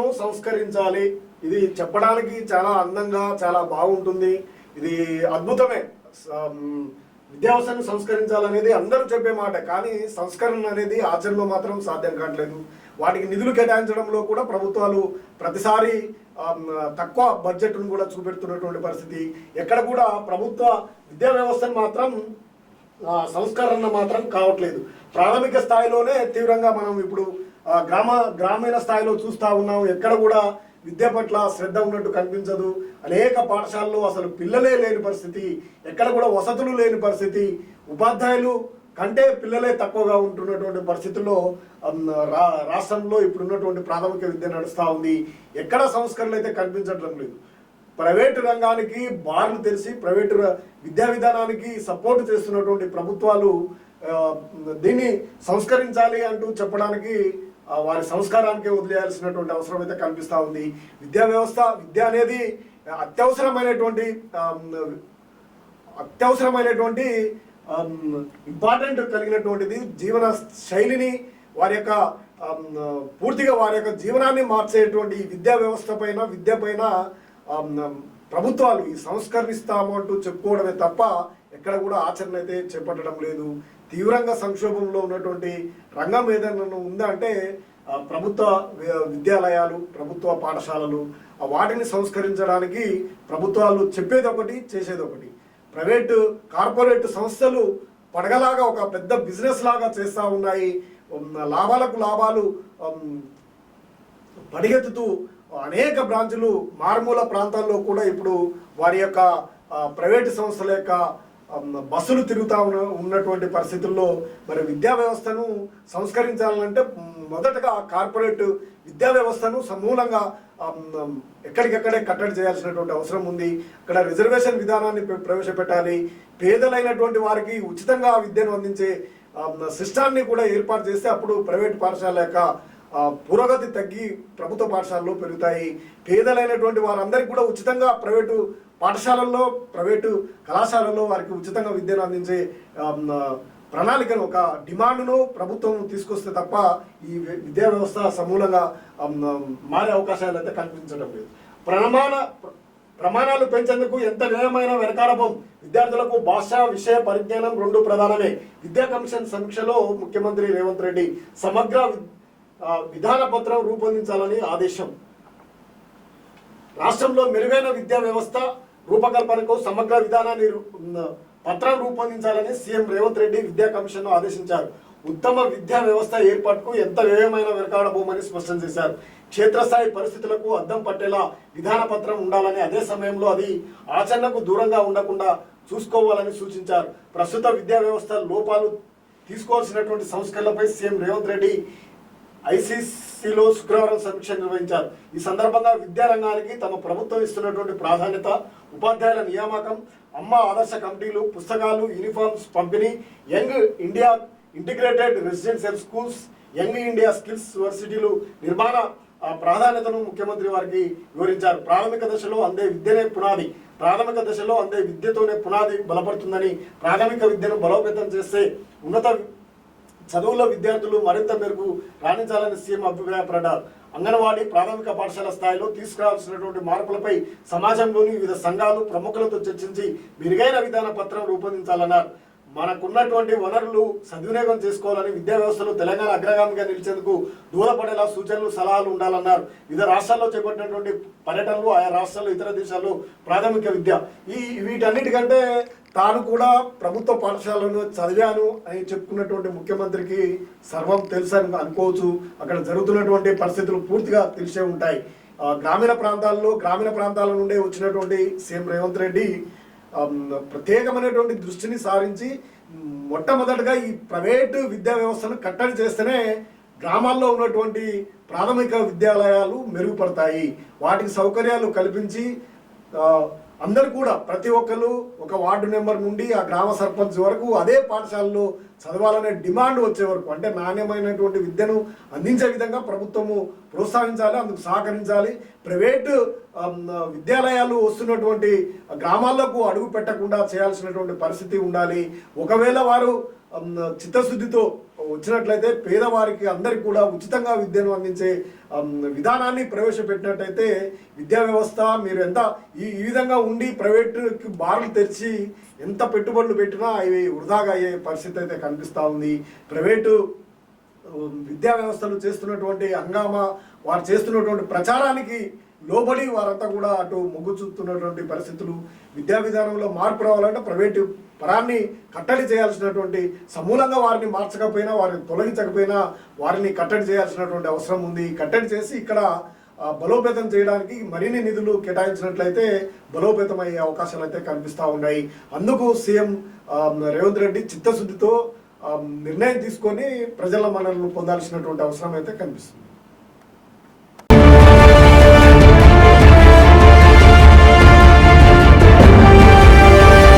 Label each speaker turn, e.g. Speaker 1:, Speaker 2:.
Speaker 1: సంస్కరించాలి. ఇది చెప్పడానికి చాలా అందంగా చాలా బాగుంటుంది. ఇది అద్భుతమే. స- సంస్కరించాలనేది అందరూ చెప్పే మాట కానీ సంస్కరణ అనేది ఆచరణలో మాత్రం సాధ్యం కావట్లేదు. వాటికి నిధులు కేటాయించడంలో కూడా ప్రభుత్వాలు ప్రతిసారి తక్కువ బడ్జెట్ను కూడా చూపెడుతున్నటువంటి పరిస్థితి. ఎక్కడ కూడా ప్రభుత్వ విద్యా వ్యవస్థను మాత్రం సంస్కరణ మాత్రం కావట్లేదు. ప్రాథమిక స్థాయిలోనే తీవ్రంగా మనం ఇప్పుడు గ్రామ గ్రామీణ స్థాయిలో చూస్తూ ఉన్నాం. ఎక్కడ కూడా విద్య పట్ల శ్రద్ధ ఉన్నట్టు కనిపించదు. అనేక పాఠశాలలో అసలు పిల్లలే లేని పరిస్థితి. ఎక్కడ కూడా వసతులు లేని పరిస్థితి. ఉపాధ్యాయులు కంటే పిల్లలే తక్కువగా ఉంటున్నటువంటి పరిస్థితుల్లో రా రాష్ట్రంలో ఇప్పుడున్నటువంటి ప్రాథమిక విద్య నడుస్తూ ఉంది. ఎక్కడ సంస్కరణలు అయితే కనిపించడం లేదు. ప్రైవేటు రంగానికి బార్లు తెరిచి ప్రైవేటు ర- విద్యా విధానానికి సపోర్ట్ చేస్తున్నటువంటి ప్రభుత్వాలు దీన్ని సంస్కరించాలి అంటూ చెప్పడానికి వారి సంస్కారానికి వదిలేయాల్సినటువంటి అవసరం అయితే కనిపిస్తూ ఉంది. విద్యా వ్యవస్థ విద్య అనేది అత్యవసరమైనటువంటి అత్యవసరమైనటువంటి ఇంపార్టెంట్ కలిగినటువంటిది జీవన శైలిని వారి యొక్క పూర్తిగా వారి యొక్క జీవనాన్ని మార్చేటువంటి విద్యా వ్యవస్థ పైన విద్య పైన ప్రభుత్వాలు ఈ సంస్కరిస్తాము అంటూ చెప్పుకోవడమే తప్ప ఎక్కడ కూడా ఆచరణ అయితే చేపట్టడం లేదు. తీవ్రంగా సంక్షోభంలో ఉన్నటువంటి రంగం ఏదైనా ఉందా అంటే ప్రభుత్వ వి- విద్యాలయాలు ప్రభుత్వ పాఠశాలలు వాటిని సంస్కరించడానికి ప్రభుత్వాలు చెప్పేది ఒకటి చేసేది ఒకటి ప్రైవేటు కార్పొరేట్ సంస్థలు పడగలాగా ఒక పెద్ద బిజినెస్ లాగా చేస్తూ ఉన్నాయి. లాభాలకు లాభాలు పడిగెత్తుతూ అనేక బ్రాంచులు మారుమూల ప్రాంతాల్లో కూడా ఇప్పుడు వారి యొక్క ప్రైవేటు సంస్థల యొక్క బస్సులు తిరుగుతూ ఉన్న ఉన్నటువంటి పరిస్థితుల్లో మరి విద్యా వ్యవస్థను సంస్కరించాలంటే మొదటగా కార్పొరేట్ విద్యా వ్యవస్థను సమూలంగా ఎక్కడికెక్కడే కట్టడి చేయాల్సినటువంటి అవసరం ఉంది. ఇక్కడ రిజర్వేషన్ విధానాన్ని ప్ర- ప్రవేశపెట్టాలి. పేదలైనటువంటి వారికి ఉచితంగా విద్యను అందించే సిస్టాన్ని కూడా ఏర్పాటు చేస్తే అప్పుడు ప్రైవేట్ పాఠశాల యొక్క పురోగతి తగ్గి ప్రభుత్వ పాఠశాలలో పెరుగుతాయి. పేదలైనటువంటి వారందరికీ కూడా ఉచితంగా ప్రైవేటు పాఠశాలల్లో ప్రైవేటు కళాశాలల్లో వారికి ఉచితంగా విద్యను అందించే ప్రణాళికను ఒక డిమాండ్ను ప్రభుత్వం తీసుకొస్తే తప్ప ఈ విద్యా వ్యవస్థ సమూలంగా మారే అవకాశాలు అయితే కనిపించడం లేదు. ప్రమాణ ప్రమాణాలు పెంచేందుకు ఎంత వ్యయమైన వెనకాడబం? విద్యార్థులకు భాష విషయ పరిజ్ఞానం రెండు ప్రధానమే. విద్యా కమిషన్ సమీక్షలో ముఖ్యమంత్రి రేవంత్ రెడ్డి సమగ్ర విధాన పత్రం రూపొందించాలని ఆదేశం. రాష్ట్రంలో మెరుగైన విద్యా వ్యవస్థ రూపకల్పనకు సమగ్ర విధానాన్ని పత్రం రూపొందించాలని సీఎం రేవంత్ రెడ్డి విద్యా కమిషన్ను ఆదేశించారు. ఉత్తమ విద్యా వ్యవస్థ ఏర్పాటుకు ఎంత వ్యయమైన వెనకాడబోమని స్పష్టం చేశారు. క్షేత్రస్థాయి పరిస్థితులకు అద్దం పట్టేలా విధాన పత్రం ఉండాలని అదే సమయంలో అది ఆచరణకు దూరంగా ఉండకుండా చూసుకోవాలని సూచించారు. ప్రస్తుత విద్యా వ్యవస్థ లోపాలు తీసుకోవాల్సినటువంటి సంస్కరణలపై సీఎం రేవంత్ రెడ్డి ఐసీసీలో శుక్రవారం సమీక్ష నిర్వహించారు. ఈ సందర్భంగా విద్యారంగానికి తమ ప్రభుత్వం ఇస్తున్నటువంటి ప్రాధాన్యత ఉపాధ్యాయుల నియామకం అమ్మ ఆదర్శ కమిటీలు పుస్తకాలు యూనిఫామ్స్ పంపిణీ young India integrated residential schools young India skills యూనివర్సిటీలు నిర్మాణ ప్రాధాన్యతను ముఖ్యమంత్రి వారికి వివరించారు. ప్రాథమిక దశలో అందే విద్యనే పునాది. ప్రాథమిక దశలో అందే విద్యతోనే పునాది బలపడుతుందని ప్రాథమిక విద్యను బలోపేతం చేస్తే ఉన్నత చదువులో విద్యార్థులు మరింత మెరుగు రాణించాలని సీఎం అభిప్రాయపడ్డారు. అంగన్వాడీ ప్రాథమిక పాఠశాల స్థాయిలో తీసుకురావాల్సినటువంటి మార్పులపై సమాజంలోని వివిధ సంఘాలు ప్రముఖులతో చర్చించి మెరుగైన విధాన పత్రం రూపొందించాలన్నారు. మనకున్నటువంటి వనరులు సద్వినియోగం చేసుకోవాలని విద్యా వ్యవస్థలో తెలంగాణ అగ్రగామిగా నిలిచేందుకు దూరపడేలా సూచనలు సలహాలు ఉండాలన్నారు. వివిధ రాష్ట్రాల్లో చేపట్టినటువంటి పర్యటనలు ఆయా రాష్ట్రాల్లో ఇతర దేశాల్లో ప్రాథమిక విద్య. ఈ వీటన్నిటికంటే తాను కూడా ప్రభుత్వ పాఠశాలను చదివాను అని చెప్పుకున్నటువంటి ముఖ్యమంత్రికి సర్వం తెలుసు అని అనుకోవచ్చు. అక్కడ జరుగుతున్నటువంటి పరిస్థితులు పూర్తిగా తెలిసే ఉంటాయి. గ్రామీణ ప్రాంతాల్లో గ్రామీణ ప్రాంతాల నుండే వచ్చినటువంటి సీఎం రేవంత్ రెడ్డి ప్రత్యేకమైనటువంటి దృష్టిని సారించి మొట్టమొదటిగా మొట్టమొదటగా ఈ ప్రైవేటు విద్యా వ్యవస్థను కట్టడి చేస్తేనే గ్రామాల్లో ఉన్నటువంటి ప్రాథమిక విద్యాలయాలు మెరుగుపడతాయి. వాటికి సౌకర్యాలు కల్పించి అందరు కూడా ప్రతి ఒక్కరు ఒక వార్డు మెంబర్ నుండి ఆ గ్రామ సర్పంచ్ వరకు అదే పాఠశాలలో చదవాలనే డిమాండ్ వచ్చే వరకు అంటే నాణ్యమైనటువంటి విద్యను అందించే విధంగా ప్రభుత్వము ప్రోత్సహించాలి అందుకు సహకరించాలి. ప్రైవేటు విద్యాలయాలు వస్తున్నటువంటి గ్రామాలకు అడుగు పెట్టకుండా చేయాల్సినటువంటి పరిస్థితి ఉండాలి. ఒకవేళ వారు చిత్తశుద్ధితో వచ్చినట్లయితే పేదవారికి అందరికి కూడా ఉచితంగా విద్యను అందించే విధానాన్ని ప్రవేశపెట్టినట్టయితే విద్యా వ్యవస్థ మీరు ఎంత ఈ ఈ విధంగా ఉండి ప్రైవేటుకి బార్లు తెరిచి ఎంత పెట్టుబడులు పెట్టినా అవి వృధాగా అయ్యే పరిస్థితి అయితే కనిపిస్తూ ఉంది. ప్రైవేటు విద్యా వ్యవస్థలు చేస్తున్నటువంటి హంగామా వారు చేస్తున్నటువంటి ప్రచారానికి లోబడి వారంతా కూడా అటు మొగ్గు చూస్తున్నటువంటి పరిస్థితులు విద్యా విధానంలో మార్పు రావాలంటే ప్రైవేటు పరాన్ని కట్టడి చేయాల్సినటువంటి సమూలంగా వారిని మార్చకపోయినా వారిని తొలగించకపోయినా వారిని కట్టడి చేయాల్సినటువంటి అవసరం ఉంది. కట్టడి చేసి ఇక్కడ బలోపేతం చేయడానికి మరిన్ని నిధులు కేటాయించినట్లయితే బలోపేతం అయ్యే అవకాశాలు అయితే కనిపిస్తూ ఉన్నాయి. అందుకు సీఎం రేవంత్ రెడ్డి చిత్తశుద్ధితో నిర్ణయం తీసుకొని ప్రజల మనల్ని పొందాల్సినటువంటి అవసరం అయితే కనిపిస్తుంది.